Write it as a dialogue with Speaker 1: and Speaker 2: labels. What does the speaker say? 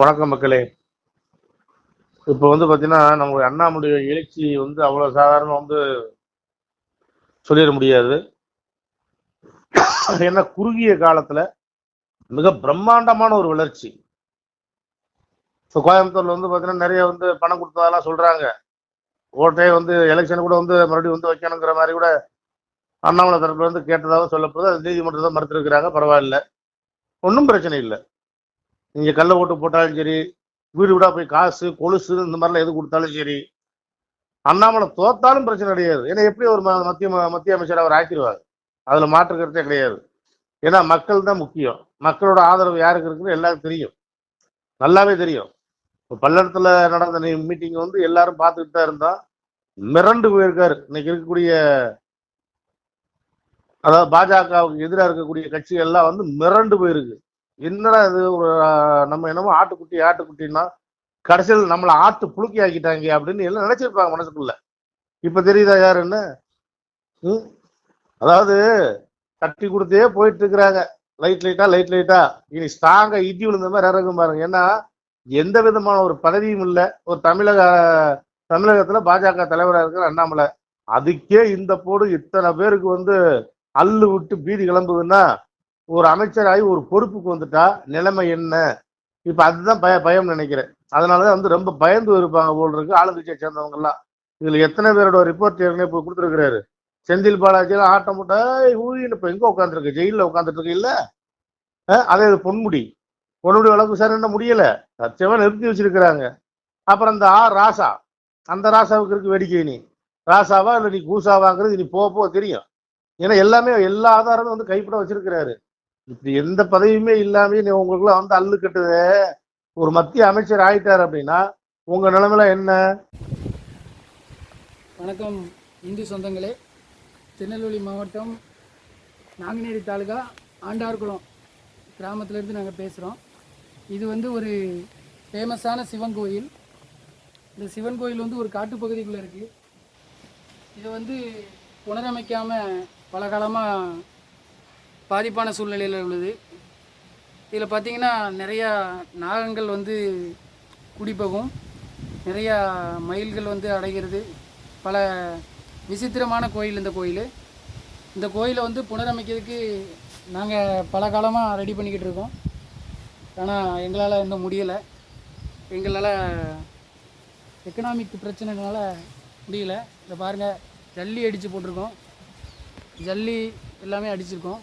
Speaker 1: வணக்கம் மக்களே. இப்போ வந்து பார்த்தீங்கன்னா நம்ம அண்ணாமுடைய எழுச்சி வந்து அவ்வளோ சாதாரண வந்து சொல்லிட முடியாது. ஏன்னா குறுகிய காலத்தில் மிக பிரம்மாண்டமான ஒரு வளர்ச்சி. இப்போ கோயம்புத்தூர்ல வந்து பார்த்தீங்கன்னா நிறைய வந்து பணம் கொடுத்ததெல்லாம் சொல்றாங்க. ஓட்டே வந்து எலெக்ஷன் கூட வந்து மறுபடியும் வந்து வைக்கணுங்கிற மாதிரி கூட அண்ணாமலை தரப்புல வந்து கேட்டதாக சொல்லப்படுது. அது நீதிமன்றத்தை மறுத்திருக்கிறாங்க. பரவாயில்ல. ஒன்றும் பிரச்சனை இல்லை. நீங்க கல்ல ஓட்டு போட்டாலும் சரி வீடு வீடா போய் காசு கொலுசு இந்த மாதிரிலாம் எது கொடுத்தாலும் சரி அண்ணாமலை தோத்தாலும் பிரச்சனை கிடையாது. ஏன்னா எப்படி ஒரு ம- மத்திய ம- மத்திய அமைச்சர் அவர் ஆக்கிடுவார்? அதுல மாற்று கருத்தே கிடையாது. ஏன்னா மக்கள் தான் முக்கியம். மக்களோட ஆதரவு யாருக்கு இருக்குன்னு எல்லாருக்கும் தெரியும். நல்லாவே தெரியும். இப்போ பல்லடத்துல நடந்த மீட்டிங் வந்து எல்லாரும் பார்த்துக்கிட்டு தான் இருந்தா மிரண்டு போயிருக்காரு. இன்னைக்கு இருக்கக்கூடிய அதாவது பாஜகவுக்கு எதிராக இருக்கக்கூடிய கட்சிகள் எல்லாம் வந்து மிரண்டு போயிருக்கு. என்னடா இது? ஒரு நம்ம என்னமோ ஆட்டுக்குட்டி ஆட்டுக்குட்டின்னா கடைசியில் நம்மளை ஆட்டு புழுக்கி ஆக்கிட்டாங்க அப்படின்னு எல்லாம் நினைச்சிருப்பாங்க மனசுக்குள்ள. இப்ப தெரியுதா யாருன்னு ம்? அதாவது தட்டி கொடுத்தே போயிட்டு இருக்கிறாங்க. லைட் லைட்டா லைட் லைட்டா. இனி ஸ்ட்ராங்கா இடி விழுந்த மாதிரி இறங்கும் பாருங்க. ஏன்னா எந்த விதமான ஒரு பதவியும் இல்லை. ஒரு தமிழக தமிழகத்துல பாஜக தலைவராக இருக்கிற அண்ணாமலை. அதுக்கே இந்த போடு இத்தனை பேருக்கு வந்து அள்ளு விட்டு பீதி கிளம்புதுன்னா ஒரு அமைச்சராகி ஒரு பொறுப்புக்கு வந்துட்டா நிலைமை என்ன? இப்போ அதுதான் பய பயம் நினைக்கிறேன். அதனாலதான் வந்து ரொம்ப பயந்து இருப்பாங்க போல் இருக்கு ஆளுங்கட்சியை சேர்ந்தவங்க இதில் எத்தனை பேரோட ரிப்போர்ட் ஏற்கனவே இப்போ கொடுத்துருக்கிறாரு. செந்தில் பாலாஜியில் ஆட்டம் போட்டா ஊழின்னு இப்போ எங்கே உட்காந்துருக்கு ஜெயிலில் உட்காந்துட்டு இருக்கு இல்லை? அதே இது பொன்முடி. பொன்முடி வழக்கு விசாரணை முடியலை? சத்தியமாக நிறுத்தி வச்சிருக்கிறாங்க. அப்புறம் இந்த ஆ ராசா. அந்த ராசாவுக்கு இருக்கு வேடிக்கை நீ ராசாவா இல்லை நீ கூசாவாங்கிறது நீ போக போக தெரியும். ஏன்னா எல்லாமே எல்லா ஆதாரமும் வந்து கைப்பட வச்சிருக்கிறாரு. இப்படி எந்த பதவியுமே இல்லாம நீ உங்களுக்குலாம் வந்து அல்லு கட்டுது. ஒரு மத்திய அமைச்சர் ஆயிட்டார் அப்படின்னா உங்க நிலைமையில என்ன?
Speaker 2: வணக்கம் இந்து சொந்தங்களே. திருநெல்வேலி மாவட்டம் நாங்குநேரி தாலுகா ஆண்டார்குளம் கிராமத்திலேருந்து நாங்கள் பேசுகிறோம் இது வந்து ஒரு ஃபேமஸான சிவன் கோயில். இந்த சிவன் கோயில் வந்து ஒரு காட்டுப்பகுதிக்குள்ளே இருக்குது இதை வந்து புனரமைக்காமல் பல காலமாக பாதிப்பான சூழ்நிலையில் உள்ளது. இதில் பார்த்தீங்கன்னா நிறையா நாகங்கள் வந்து குடிபோகும். நிறையா மயில்கள் வந்து அடைகிறது. பல விசித்திரமான கோயில் இந்த கோயில். இந்த கோயிலை வந்து புனரமைக்கிறதுக்கு நாங்கள் பல காலமாக ரெடி பண்ணிக்கிட்டு இருக்கோம். ஆனால் எங்களால் இன்னும் முடியலை. எங்களால் எக்கனாமிக் பிரச்சனைனால முடியல. இதை பாருங்கள் ஜல்லி அடித்து போட்டிருக்கோம். ஜல்லி எல்லாமே அடிச்சிருக்கோம்.